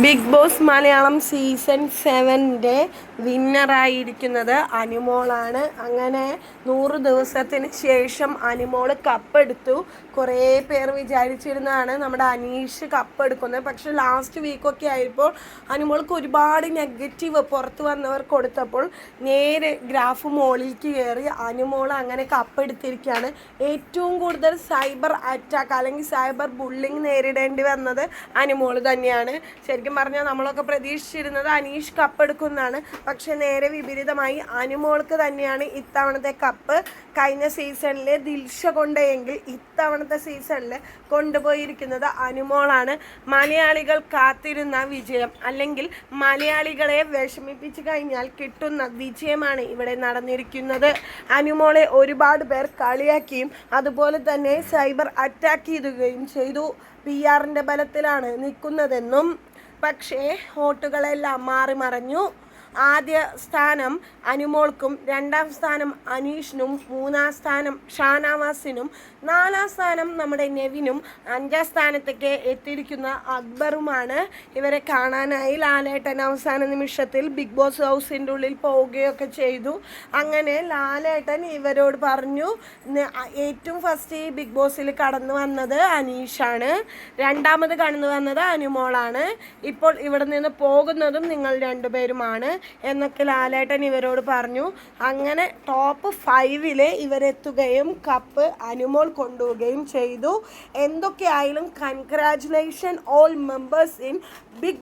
Big boss Malayalam season സെവന്റെ വിന്നറായിരിക്കുന്നത് അനുമോളാണ്. അങ്ങനെ നൂറ് ദിവസത്തിന് ശേഷം അനുമോൾ കപ്പെടുത്തു. കുറേ പേർ വിചാരിച്ചിരുന്നതാണ് നമ്മുടെ അനീഷ് കപ്പെടുക്കുന്നത്. പക്ഷെ ലാസ്റ്റ് വീക്കൊക്കെ ആയപ്പോൾ അനുമോൾക്ക് ഒരുപാട് നെഗറ്റീവ് പുറത്ത് വന്നവർ കൊടുത്തപ്പോൾ നേരെ ഗ്രാഫ് മോളിലേക്ക് കയറി അനുമോൾ അങ്ങനെ കപ്പെടുത്തിയിരിക്കുകയാണ്. ഏറ്റവും കൂടുതൽ സൈബർ അറ്റാക്ക് അല്ലെങ്കിൽ സൈബർ ബുള്ളിങ് നേരിടേണ്ടി വന്നത് അനുമോൾ തന്നെയാണ്. ശരിക്കും പറഞ്ഞാൽ നമ്മളൊക്കെ പ്രതീക്ഷിച്ചിരുന്നത് അനീഷ് കപ്പ് എടുക്കുന്നതാണ് പക്ഷെ നേരെ വിപരീതമായി അനുമോൾക്ക് തന്നെയാണ് ഇത്തവണത്തെ കപ്പ് കഴിഞ്ഞ സീസണിൽ ദിൽഷ കൊണ്ടെങ്കിൽ ഇത്തവണത്തെ സീസണിൽ കൊണ്ടുപോയിരിക്കുന്നത് അനുമോളാണ്. മലയാളികൾ കാത്തിരുന്ന വിജയം അല്ലെങ്കിൽ മലയാളികളെ വിഷമിപ്പിച്ചു കഴിഞ്ഞാൽ കിട്ടുന്ന വിജയമാണ് ഇവിടെ നടന്നിരിക്കുന്നത്. അനുമോളെ ഒരുപാട് പേർ കളിയാക്കിയും അതുപോലെ തന്നെ സൈബർ അറ്റാക്ക് ചെയ്യുകയും ചെയ്തു. പി ആറിന്റെ ബലത്തിലാണ് നിൽക്കുന്നതെന്നും പക്ഷേ വോട്ടുകളെല്ലാം മാറി മറഞ്ഞു. ആദ്യ സ്ഥാനം അനുമോൾക്കും രണ്ടാം സ്ഥാനം അനീഷിനും മൂന്നാം സ്ഥാനം ഷാനവാസിനും നാലാം സ്ഥാനം നമ്മുടെ നെവിനും അഞ്ചാം സ്ഥാനത്തേക്ക് എത്തിയിരിക്കുന്ന അക്ബറുമാണ്. ഇവരെ കാണാനായി ലാലേട്ടൻ അവസാന നിമിഷത്തിൽ ബിഗ് ബോസ് ഹൗസിന്റെ ഉള്ളിൽ പോവുകയൊക്കെ ചെയ്തു. അങ്ങനെ ലാലേട്ടൻ ഇവരോട് പറഞ്ഞു ഏറ്റവും ഫസ്റ്റ് ഈ ബിഗ് ബോസിൽ കടന്നു വന്നത് അനീഷാണ്. രണ്ടാമത് കടന്നു വന്നത് അനുമോളാണ്. ഇപ്പോൾ ഇവിടെ നിന്ന് പോകുന്നതും നിങ്ങൾ രണ്ടുപേരുമാണ്. എന്നൊക്കെ ലാലേട്ടൻ ഇവരോട് പറഞ്ഞു. അങ്ങനെ ടോപ്പ് ഫൈവിൽ ഇവരെത്തുകയും കപ്പ് അനുമോൾ കൊണ്ടുപോവുകയും ചെയ്തു. എന്തൊക്കെയായാലും congratulation all members in big